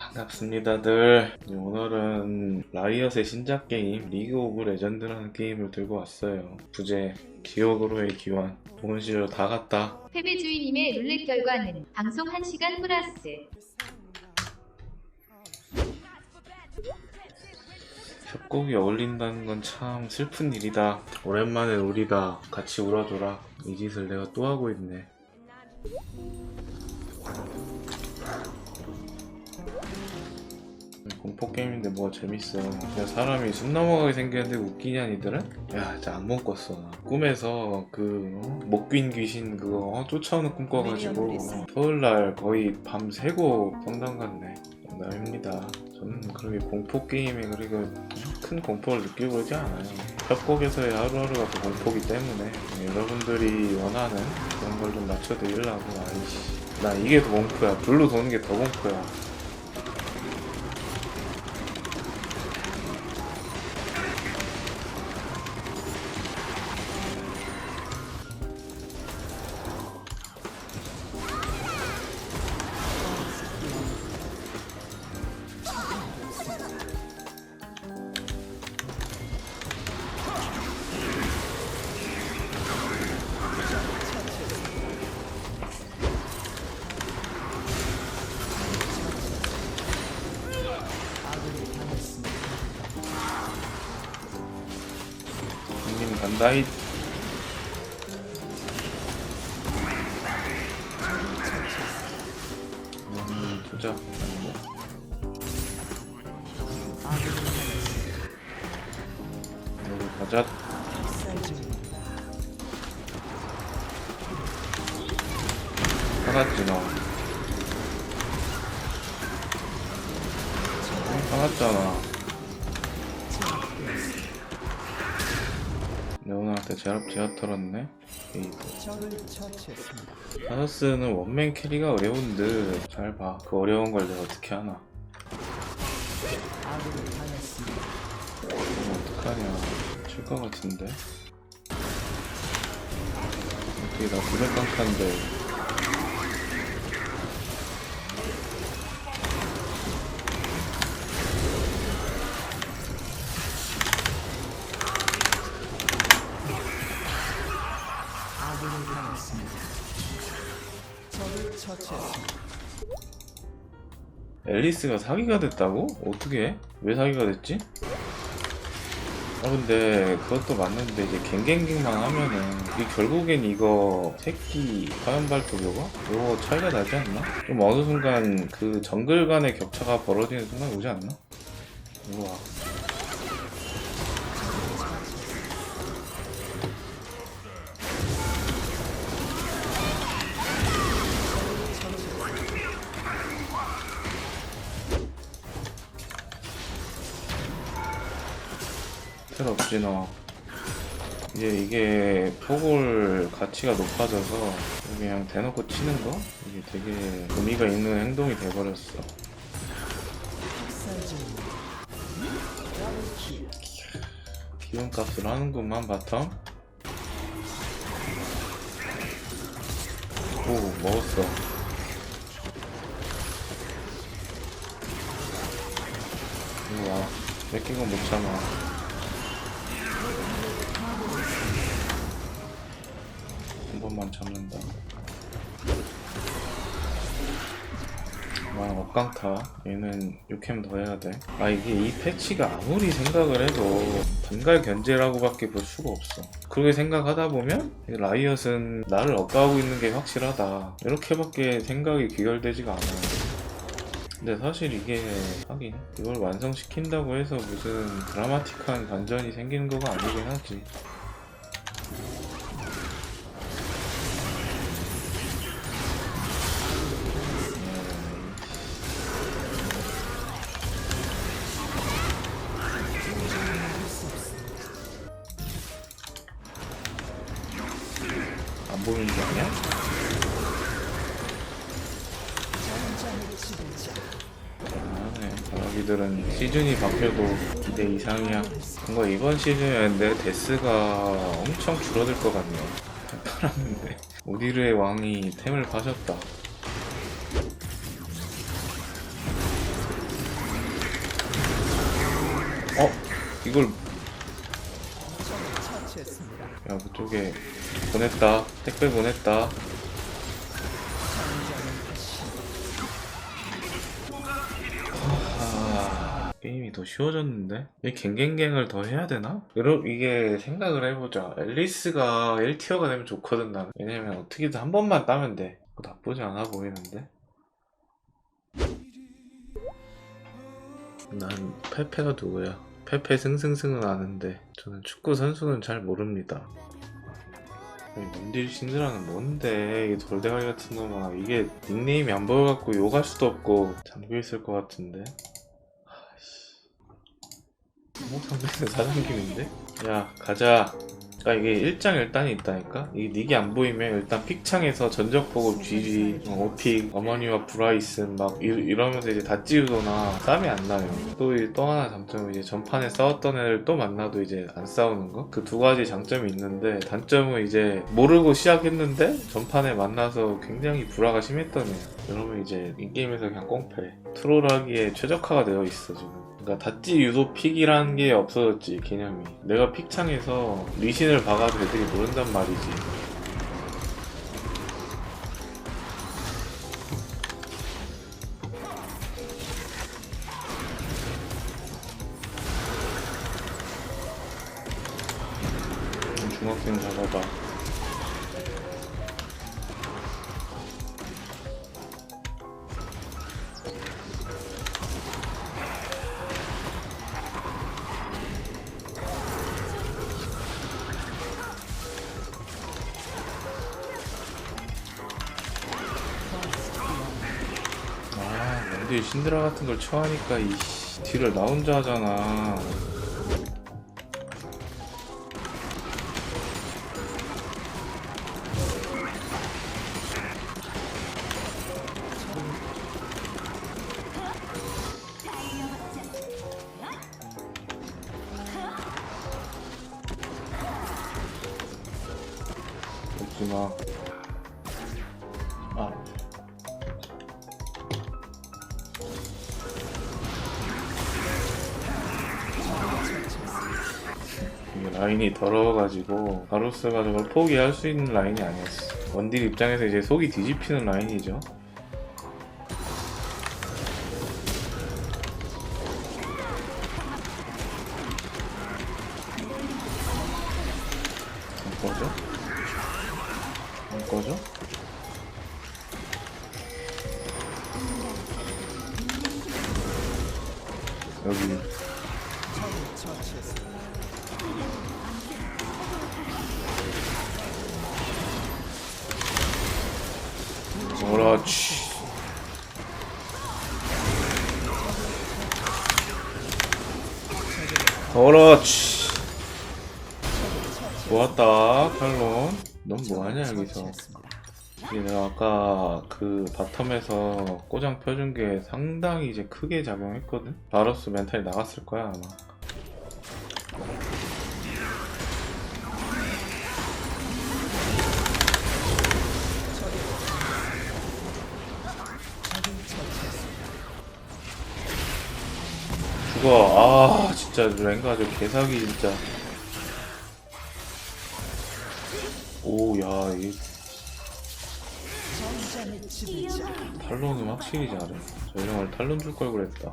반갑습니다들. 오늘은 라이엇의 신작 게임 리그 오브 레전드라는 게임을 들고 왔어요. 부제 기억으로의 좋은 시절 다 갔다. 패배 주인님의 룰렛 결과는 방송 1시간 플러스. 협곡이 어울린다는 건 참 슬픈 일이다. 오랜만에 우리다 같이 울어줘라. 이 짓을 내가 또 하고 있네 공포 게임인데 뭐가 재밌어. 그냥 사람이 숨 넘어가게 생겼는데 웃기냐 니들은? 야 진짜 악몽 꿨어. 나. 꿈에서 그 어? 목빈 귀신 그거 어? 쫓아오는 꿈 꿔가지고. 어, 토요일날 거의 밤 새고 성당 갔네. 농담입니다. 저는 그렇게 공포 게임에 그렇게 큰 공포를 느끼고 그러지 않아요. 협곡에서의 하루하루가 더 공포기 때문에 여러분들이 원하는 그런 걸좀 맞춰드리려고. 아이씨. 나 이게 더 공포야. 불로 도는 게 더 공포야 간다이. 음, 아니고 여기 가자. 살았지 너 어, 살았잖아 레오나한테 제압 제압 털었네. 에이구. 하너스는 원맨 캐리가 어려운데 잘 봐. 그 어려운 걸 내가 어떻게 하나? 이거 어떡하냐? 칠 것 같은데. 어떻게 나 부력 강타인데. 앨리스가 사기가 됐다고? 어떻게? 해? 왜 사기가 됐지? 아 근데 그것도 맞는데 이제 갱갱갱만 하면은 이 결국엔 이거 새끼 화염 발톱이가 이거 차이가 나지 않나? 좀 어느 순간 그 정글 간의 격차가 벌어지는 순간 오지 않나? 이거 와. 텔 없지 너 이제 이게 포골 가치가 높아져서 그냥 대놓고 치는 거? 이게 되게 의미가 있는 행동이 돼버렸어. 기운값을 하는구만 바텀. 오 먹었어. 이거 와 뺏긴 건못 참아 한 번만 참는다. 와, 억강타. 얘는 6캠 더 해야 돼. 아, 이게 이 패치가 아무리 생각을 해도 반갈 견제라고 밖에 볼 수가 없어. 그렇게 생각하다 보면 이 라이엇은 나를 억가하고 있는 게 확실하다. 이렇게 밖에 생각이 귀결되지가 않아. 근데 사실 이게 하긴 이걸 완성시킨다고 해서 무슨 드라마틱한 반전이 생기는 거가 아니긴 하지. 시즌이 바뀌어도 기대 이상이야. 뭔가 이번 시즌에 내 데스가 엄청 줄어들 것 같네요. 팔았는데. 오디르의 왕이 템을 파셨다. 어? 이걸 야 그쪽에 보냈다. 택배 보냈다. 더 쉬워졌는데? 이 갱갱갱을 더 해야 되나? 여러분 이게 생각을 해보자 앨리스가 1티어가 되면 좋거든 나는 왜냐면 어떻게든 한 번만 따면 돼 뭐 나쁘지 않아 보이는데? 난 페페가 누구야? 페페 승승승은 아는데 저는 축구 선수는 잘 모릅니다. 원딜 신드라는 뭔데 이 돌대가리 같은 놈아 이게 닉네임이 안 보여갖고 욕할 수도 없고 잠겨있을 것 같은데 뭐 상대는 사장님인데? 야 가자 아 이게 일장일단이 있다니까? 이게 닉이 안 보이면 일단 픽창에서 전적 보고 GG, 어, 오픽, 어머니와 브라이슨 막 이, 이러면서 이제 다 찌우거나 싸움이 안 나요. 또, 이- 또 하나 장점은 이제 전판에 싸웠던 애를 또 만나도 이제 안 싸우는 거? 그 두 가지 장점이 있는데 단점은 이제 모르고 시작했는데 전판에 만나서 굉장히 불화가 심했던 애. 이러면 이제 인게임에서 그냥 꽁패. 트롤하기에 최적화가 되어 있어 지금. 그러니까 다찌 유도 픽이라는 게 없어졌지 개념이. 내가 픽창에서 리신을 박아도 애들이 모른단 말이지. 아, 뭔데 신드라 같은 걸 쳐하니까 이 씨, 딜을 나 혼자 하잖아. 없구나. 라인이 더러워가지고 바로스가 저걸 포기할 수 있는 라인이 아니었어. 원딜 입장에서 이제 속이 뒤집히는 라인이죠. 그렇지. 좋았다 칼론. 넌 뭐하냐 여기서? 이게 내가 아까 그 바텀에서 꼬장 펴준 게 상당히 이제 크게 작용했거든? 바로스 멘탈이 나갔을 거야 아마 죽어. 아 진짜 랭가 저 개사기 진짜. 오 야 이 탈론은 확실히 잘해. 저 형을 탈론 줄 걸 그랬다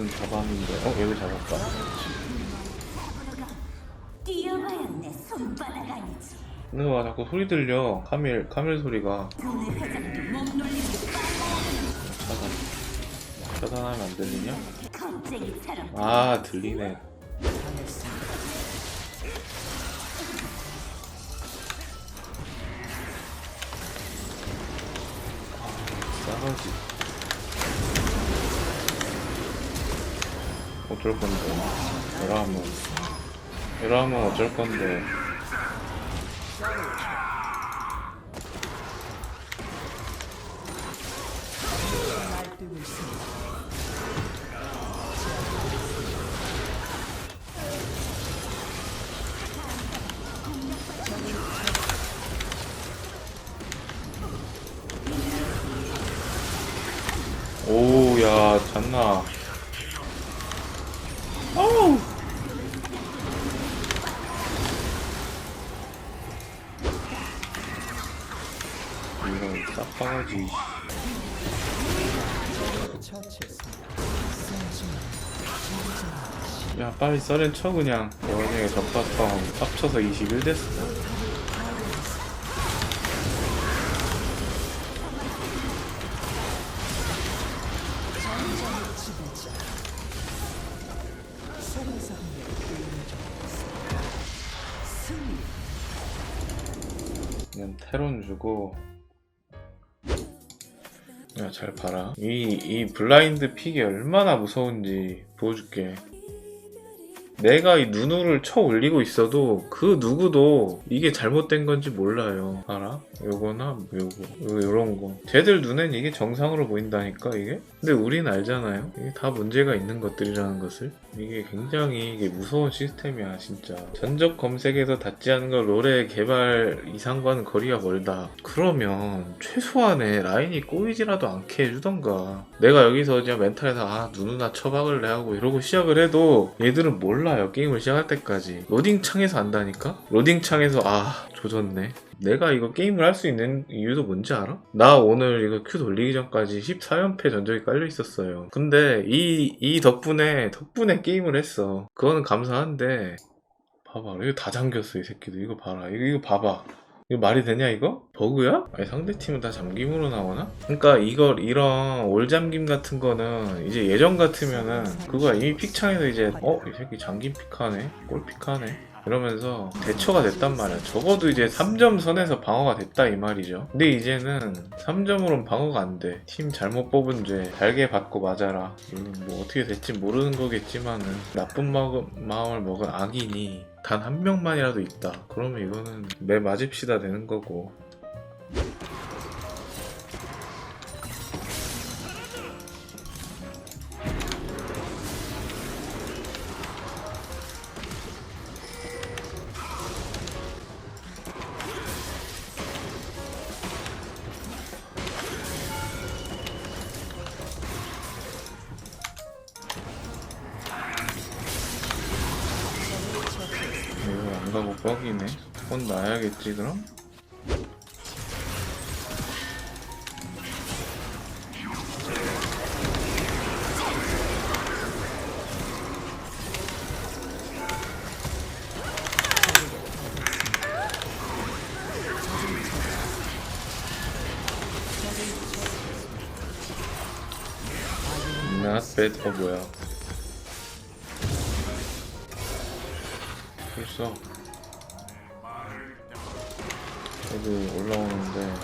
바로스는 잡았는데? 어 얘도 잡았다. 뛰어봐야 내 손바닥 아니지. 근데 와 자꾸 소리 들려 카밀 카밀 소리가. 오늘 회장도 못 놀리고 차단 차단하면 안 들리냐? 겁쟁이처럼. 아 들리네. 싸가지 어쩔 건데. 이러면. 이러면 어쩔 건데. 오야 잔나. 어우 이런 싹바가지 야 빨리 썰렌 쳐 그냥. 원영의 적바텀 합쳐서 21 됐어 그냥 테론 주고 야 잘 봐라. 이, 이 블라인드 픽이 얼마나 무서운지 보여줄게 내가 이 누누를 쳐 올리고 있어도 그 누구도 이게 잘못된 건지 몰라요. 알아? 요거나 요거 요- 요런 거. 쟤들 눈엔 이게 정상으로 보인다니까 이게? 근데 우린 알잖아요. 이게 다 문제가 있는 것들이라는 것을. 이게 굉장히 이게 무서운 시스템이야 진짜. 전적 검색에서 닿지 않은 걸 롤의 개발 이상과는 거리가 멀다. 그러면 최소한의 라인이 꼬이지라도 않게 해주던가. 내가 여기서 그냥 멘탈에서 아 누누나 처박을래 하고 이러고 시작을 해도 얘들은 몰라 요 게임을 시작할 때까지 로딩 창에서 안다니까 로딩 창에서 아 조졌네 내가 이거 게임을 할 수 있는 이유도 뭔지 알아? 나 오늘 이거 큐 돌리기 전까지 14연패 전적이 깔려 있었어요. 근데 이, 이 덕분에, 덕분에 게임을 했어. 그거는 감사한데, 봐봐. 이거 다 잠겼어, 이 새끼들. 이거 봐라. 이거, 이거 봐봐. 이거 말이 되냐, 이거? 버그야? 아니, 상대팀은 다 잠김으로 나오나? 그러니까 이걸, 이런 올 잠김 같은 거는 이제 예전 같으면은 그거 이미 픽창에서 이제, 어? 이 새끼 잠김 픽하네? 골 픽하네? 이러면서 대처가 됐단 말이야. 적어도 이제 3점 선에서 방어가 됐다 이 말이죠. 근데 이제는 3점으로는 방어가 안 돼. 팀 잘못 뽑은 죄 달게 받고 맞아라. 뭐 어떻게 될지 모르는 거겠지만은 나쁜 마음, 마음을 먹은 악인이 단 한 명만이라도 있다. 그러면 이거는 매 맞읍시다 되는 거고. 안 가고 뻑이네. 혼 나야겠지 그럼? Bad. 어 뭐야? 벌써 애들 올라오는데.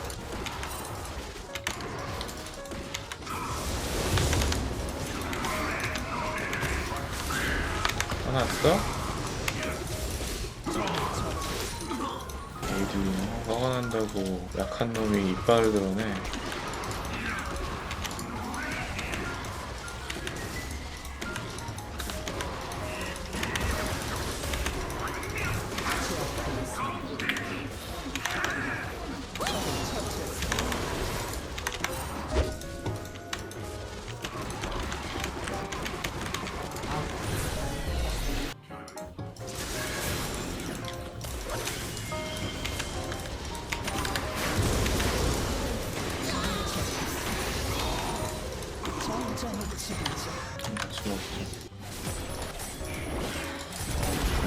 화났어? 애들이 화가 난다고 약한 놈이 이빨을 드러내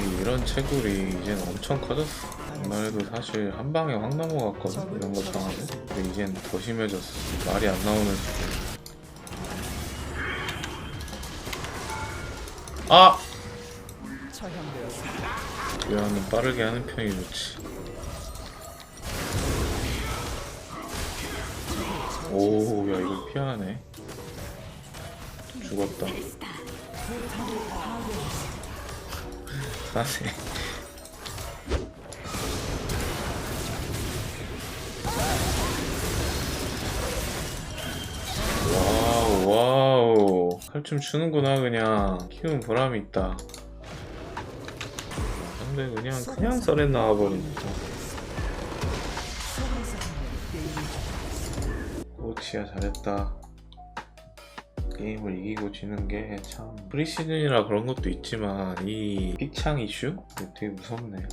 이 이런 채굴이 이제는 엄청 커졌어. 옛날에도 사실 한 방에 확 넘어갔거든. 이런 거 당하고. 근데 이젠 더 심해졌어. 말이 안 나오는 수준. 아! 교환은 빠르게 하는 편이 좋지. 오, 야, 이걸 피하네. 죽었다. 사세. 와우, 와우. 칼춤 추는구나, 그냥. 키운 보람이 있다. 근데 그냥, 그냥 썰에 나와버리네. 꼬치야, 잘했다. 게임을 이기고 지는 게 참 프리시즌이라 그런 것도 있지만 이 픽창 이슈? 되게 무섭네요